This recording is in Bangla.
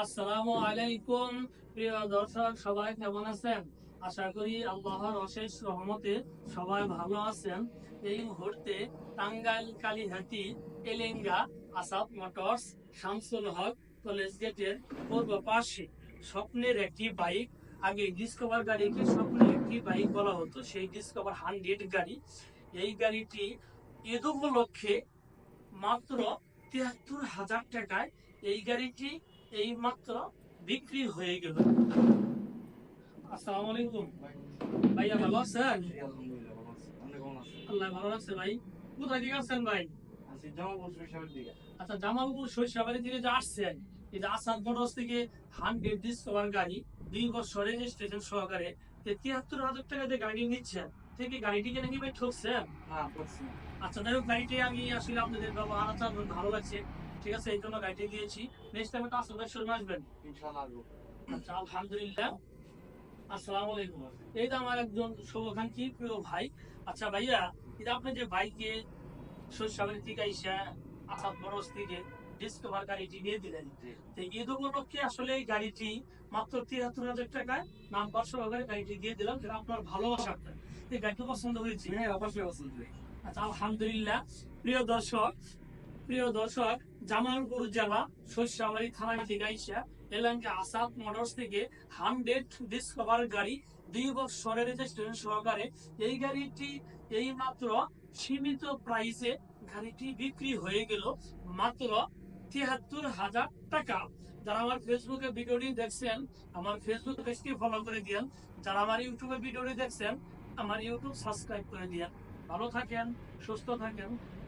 আসসালামু আলাইকুম, প্রিয় দর্শক, সবাই কেমন আছেন? আশা করি আল্লাহর অশেষ রহমতে সবাই ভালো আছেন। এই মুহূর্তে টাঙ্গাইল কালীহাতি এলেঙ্গা আসাদ মোটরস শামসুল হক কলেজ গেটের পূর্ব পাশে স্বপ্নের একটি বাইক, আগে ডিসকভার গাড়িকে স্বপ্নের একটি বাইক বলা হতো, সেই ডিসকভার হান্ড্রেড গাড়ি। এই গাড়িটি ঈদ উপলক্ষে মাত্র তিয়াত্তর হাজার টাকায় এই গাড়িটি এই মাত্র বিক্রি হয়ে গেল। আসসালামু আলাইকুম। ভাইয়া ভালো আছেন? আলহামদুলিল্লাহ ভালো আছি। আপনি কেমন আছেন? আল্লাহ ভালো আছে ভাই। কোথায় থেকে আসছেন ভাই? আচ্ছা জামালপুর শৈশবাড়ি থেকে যে আসছেন এই যে আসাদ মোটরস থেকে হান্ড্রেড ডিসকভার গাড়ি দুই বছর রেজিস্ট্রেশন সহকারে তিয়াত্তর হাজার টাকা দিয়ে গাড়ি নিচ্ছেন। থেকে গাড়িটিকে নাকি ভাই ঠকছেন? হ্যাঁ আচ্ছা যাই হোক গাড়িটি আমি আসলে আপনাদের ব্যবহার ভালো লাগছে। ঠিক আছে এই জন্য গাড়িটি দিয়েছি নেক্সট টাইমে তো আসলে শোরুমে আসবেন। আচ্ছা আলহামদুলিল্লাহ। আসসালামু আলাইকুম। এই তো আমার একজন শুভাকাঙ্ক্ষী প্রিয় ভাই। আচ্ছা ভাইয়া এটা আপনি যে শৈশবের থেকে আইসা আসাদ বরস থেকে ডিসকভার গাড়িটি নিয়ে দিলেন তো ঈদ উপলক্ষে আসলে এই গাড়িটি মাত্র তিয়াত্তর হাজার টাকায় নাম্বার সহকারে গাড়িটি দিয়ে দিলাম যেটা আপনার ভালোবাসা এই গাড়িটি পছন্দ হয়েছে? হ্যাঁ অবশ্যই পছন্দ আচ্ছা আলহামদুলিল্লাহ। প্রিয় দর্শক প্রিয় দর্শক, জামালপুর জেলা থানা এলাকা আসাদ মোটরস থেকে হান্ড্রেড ডিসকভার গাড়ি দুই বছরের সহকারে এই গাড়িটি এই মাত্র সীমিত প্রাইসে গাড়িটি বিক্রি হয়ে গেল মাত্র তিয়াত্তর হাজার টাকা। যারা আমার ফেসবুকে ভিডিওটি দেখছেন, আমার ফেসবুক পেজটি ফলো করে দিয়েন। যারা আমার ইউটিউবে ভিডিওটি দেখছেন, আমার ইউটিউব সাবস্ক্রাইব করে দিয়েন। ভালো থাকেন, সুস্থ থাকেন।